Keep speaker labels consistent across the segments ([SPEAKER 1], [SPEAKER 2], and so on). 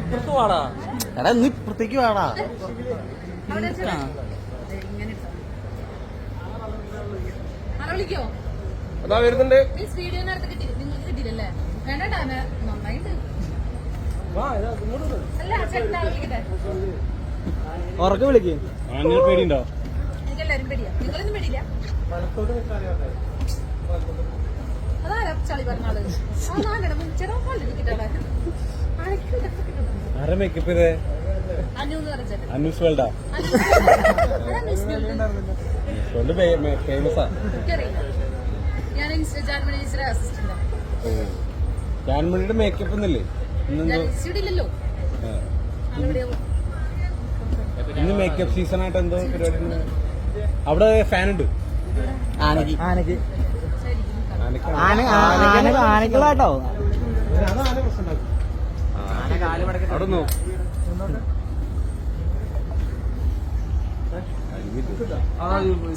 [SPEAKER 1] ഇപ്പുറത്ത് വാടാ
[SPEAKER 2] എടാ നീ ഇപ്പുറത്തേക്ക്
[SPEAKER 3] വിളിക്കോ
[SPEAKER 1] അതാ വരുന്നുണ്ട്.
[SPEAKER 2] ഉറക്കെ വിളിക്ക്.
[SPEAKER 1] പേടിയുണ്ടോ?
[SPEAKER 3] എല്ലാരും പേടിയാ. നിങ്ങളൊന്നും പേടിയില്ല.
[SPEAKER 1] ആരെ മേക്കപ്പ് ചെയ്തേ? വേൾഡാ
[SPEAKER 3] വേൾഡ്.
[SPEAKER 1] ഫേമസാ ജാൻമണിയുടെ മേക്കപ്പ് ഒന്നല്ലേ ഇന്ന് മേക്കപ്പ് സീസൺ ആയിട്ട് എന്തോ പരിപാടി? അവിടെ ഫാൻ ഉണ്ട്.
[SPEAKER 2] ആനക്ക് ആനക്ക്
[SPEAKER 3] ശരിക്കും
[SPEAKER 1] ആനക്ക്
[SPEAKER 2] ആന ആന ആനക്കുള്ളാട്ടോ
[SPEAKER 1] അവിടെ നോ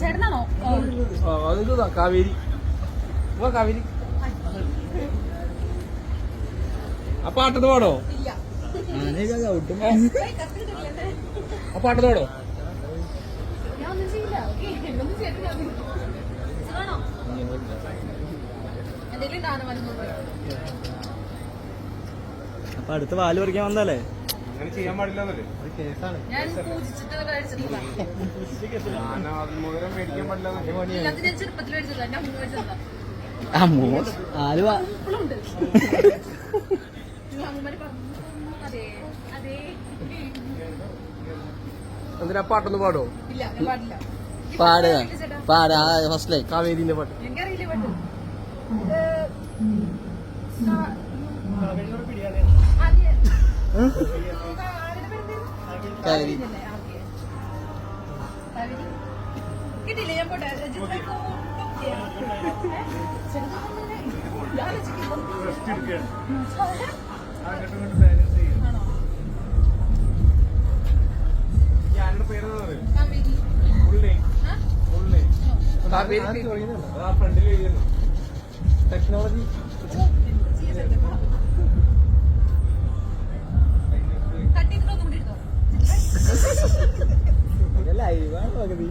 [SPEAKER 3] ചേട്ടനാണോ? ഓ,
[SPEAKER 1] കാവേരി. കാവേരി. ആ പാട്ടത് പാടോ. ആ പാട്ടത് പാടോ?
[SPEAKER 3] ഞാൻ ഒന്നും ചെയ്യില്ല. ചെയ്തിട്ടില്ല
[SPEAKER 2] അപ്പൊ അടുത്ത് പാൽ പറിക്കാൻ വന്നാലേ
[SPEAKER 1] അങ്ങനെ ചെയ്യാൻ പാടില്ലെന്നല്ലേ?
[SPEAKER 3] ഞാൻ പൂജിച്ചിട്ട് കഴിച്ചിട്ടില്ല
[SPEAKER 1] മേടിക്കാൻ
[SPEAKER 3] ഞാൻ ചെറുപ്പത്തിൽ ഞാൻ മേടിച്ചതാ.
[SPEAKER 2] അമ്മോ
[SPEAKER 1] എന്തിനാ പാട്ടൊന്ന് പാടോ
[SPEAKER 3] ഇല്ല ഞാൻ പാടില്ല.
[SPEAKER 2] പാടുക
[SPEAKER 3] പാടാ.
[SPEAKER 2] പാടുക ഫസ്റ്റ് ലൈ
[SPEAKER 1] കാവേരിന്റെ പാട്ട്.
[SPEAKER 3] എനിക്കറിയില്ല പാട്ട്. ഏഹ്, കാ- ആര്യ. ആരുടെ പേരെന്തായിരുന്നു?
[SPEAKER 2] കാവേരി.
[SPEAKER 3] കാവേരിയല്ലേ? ആ, ഓക്കേ. കാവേരി. കിട്ടിയില്ലേ ഞാൻ പോട്ടെ
[SPEAKER 1] ഫ്രണ്ടിൽ എഴുതിയിരുന്നു ടെക്നോളജി
[SPEAKER 2] ലൈവാണ് പകുതി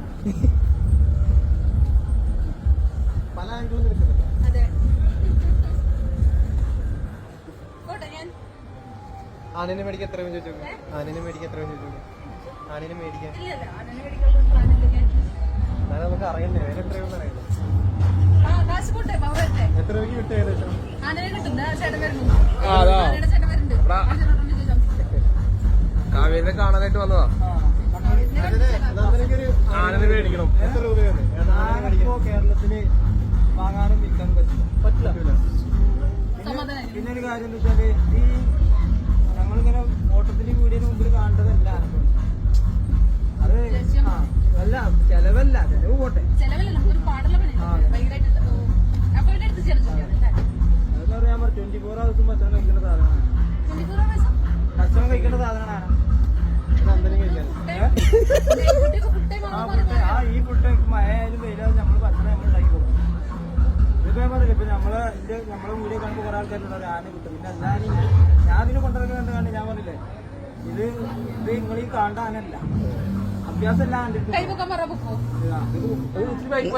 [SPEAKER 1] പല ആംഗിളും എടുക്കുന്നുണ്ട്. ആനനെ മേടിക്കാൻ എത്ര ചോദിച്ചു ആനനെ മേടിക്കാൻ എത്ര ചോദിച്ചു ആനനെ മേടിക്കാൻ. നമുക്ക് അറിയണ്ടേ? വേറെ എത്രയൊന്നും
[SPEAKER 3] അറിയണ്ടേ?
[SPEAKER 1] എത്ര രൂപയ്ക്ക് കിട്ടും ഏകദേശം. കാവേരിനെ കാണാനായിട്ട് വന്നതാ. ആനനെ മേടിക്കണം എത്ര രൂപയാണ്
[SPEAKER 4] കേരളത്തിന് വാങ്ങാനും വിൽക്കാനും പറ്റില്ല.
[SPEAKER 1] പറ്റില്ല.
[SPEAKER 4] പിന്നെ ഒരു കാര്യം എന്താ വെച്ചാൽ ഈ ഞങ്ങളിങ്ങനെ ഓട്ടത്തിന് കൂടിയതിന് മുമ്പിൽ കാണേണ്ടതല്ല ഇവിടെ ചെലവ് പോട്ടെ അതെന്ന് പറയാൻ പറയാം ട്വന്റി ഫോർ ഹവേഴ്സും ഭക്ഷണം കഴിക്കേണ്ട സാധനമാണ്. ഭക്ഷണം കഴിക്കേണ്ട സാധനമാണ്.
[SPEAKER 1] നന്ദനം കഴിക്കാൻ
[SPEAKER 4] ആ ഈ ഫുഡ് മഴ ആയാലും വെയിലായാലും നമ്മൾ ഭക്ഷണം നമ്മൾ ഉണ്ടാക്കി കൊടുക്കും. ഇതിപ്പോ ഞാൻ പറഞ്ഞില്ല ഇപ്പൊ നമ്മളെ എന്റെ നമ്മളെ വീഡിയോ കാണുമ്പോൾ കുറെ ആൾക്കാരുണ്ട് ഒരു ആന കിട്ടും. പിന്നെ എല്ലാരും ഞാൻ ഇതിന് കൊണ്ടുവരുന്ന കണ്ട് കണ്ട് ഞാൻ പറഞ്ഞില്ലേ ഇത് ഇത് നിങ്ങൾ ഈ കാണേണ്ട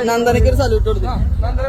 [SPEAKER 2] നന്ദനക്ക് ഒരു സല്യൂട്ട് കൊടുത്തു
[SPEAKER 1] നന്ദനെ